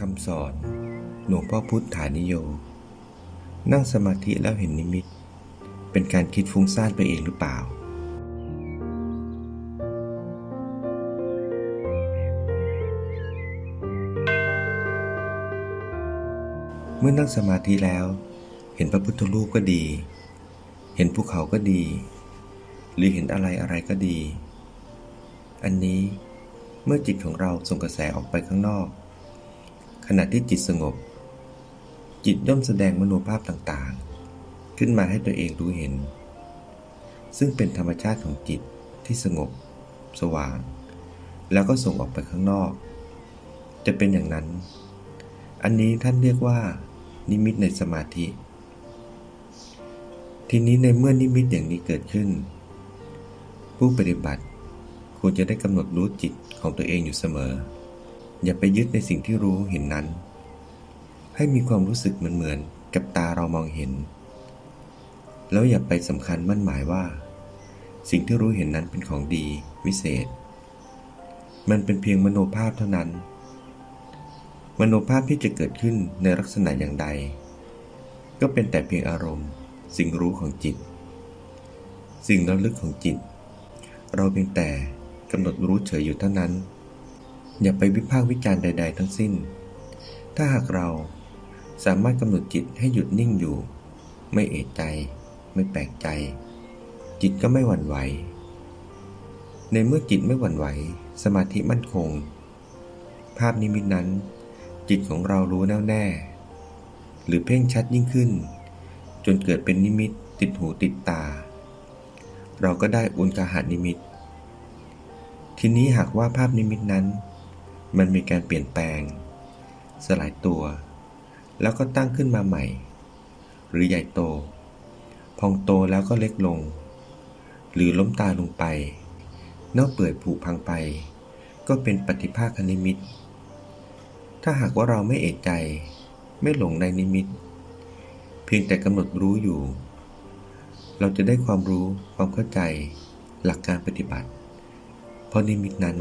คำสอนหลวงพ่อพุทธานิโย นั่งสมาธิแล้วเห็นนิมิต เป็นการคิดฟุ้งซ่านไปเองหรือเปล่า เมื่อนั่งสมาธิแล้ว เห็นพระพุทธรูปก็ดี เห็นภูเขาก็ดี หรือเห็นอะไรอะไรก็ดี อันนี้เมื่อจิตของเราส่งกระแสออกไปข้างนอก ณะที่จิตสงบ จิตย่อมแสดงมโนภาพต่างๆ ขึ้นมาให้ตัวเองรู้เห็น ซึ่งเป็นธรรมชาติของจิตที่สงบ สว่าง แล้วก็ส่งออกไปข้างนอก จะเป็นอย่างนั้น อันนี้ท่านเรียกว่า นิมิตในสมาธิ ทีนี้ในเมื่อนิมิตอย่างนี้เกิดขึ้น ผู้ปฏิบัติควรจะได้กำหนดรู้จิตของตัวเองอยู่เสมอ อย่าไปยึดในสิ่งที่รู้เห็นนั้น ให้มีความรู้สึกเหมือนเหมือนๆกับตาเรามองเห็น แล้วอย่าไปสำคัญมั่นหมายว่า สิ่งที่รู้เห็นนั้นเป็นของดีวิเศษ มันเป็นเพียงมโนภาพเท่านั้น มโนภาพที่จะเกิดขึ้นในลักษณะอย่างใด ก็เป็นแต่เพียงอารมณ์ สิ่งรู้ของจิต สิ่งระลึกของจิต เราเพียงแต่กำหนดรู้เฉยอยู่เท่านั้น อย่าไปวิพากษ์วิจารณ์ใด ๆ ทั้งสิ้น ถ้าหากเราสามารถกำหนดจิตให้หยุดนิ่งอยู่ ไม่เอะใจ ไม่แปลกใจ จิตก็ไม่หวั่นไหว ในเมื่อจิตไม่หวั่นไหว สมาธิมั่นคง ภาพนิมิตนั้น จิตของเรารู้แน่วแน่ หรือเพ่งชัดยิ่งขึ้น จนเกิดเป็นนิมิตติดหูติดตา เราก็ได้อุณกาหานิมิต ทีนี้หากว่าภาพนิมิตนั้น มันมีการเปลี่ยนแปลง สลายตัว แล้วก็ตั้งขึ้นมาใหม่ หรือใหญ่โต พองโตแล้วก็เล็กลง หรือล้มตาลงไป เน่าเปื่อยผุพังไป ก็เป็นปฏิภาคนิมิต ถ้าหากว่าเราไม่เอกใจ ไม่หลงในนิมิต เพียงแต่กำหนดรู้อยู่ เราจะได้ความรู้ความเข้าใจ หลักการปฏิบัติ เพราะนิมิตนั้น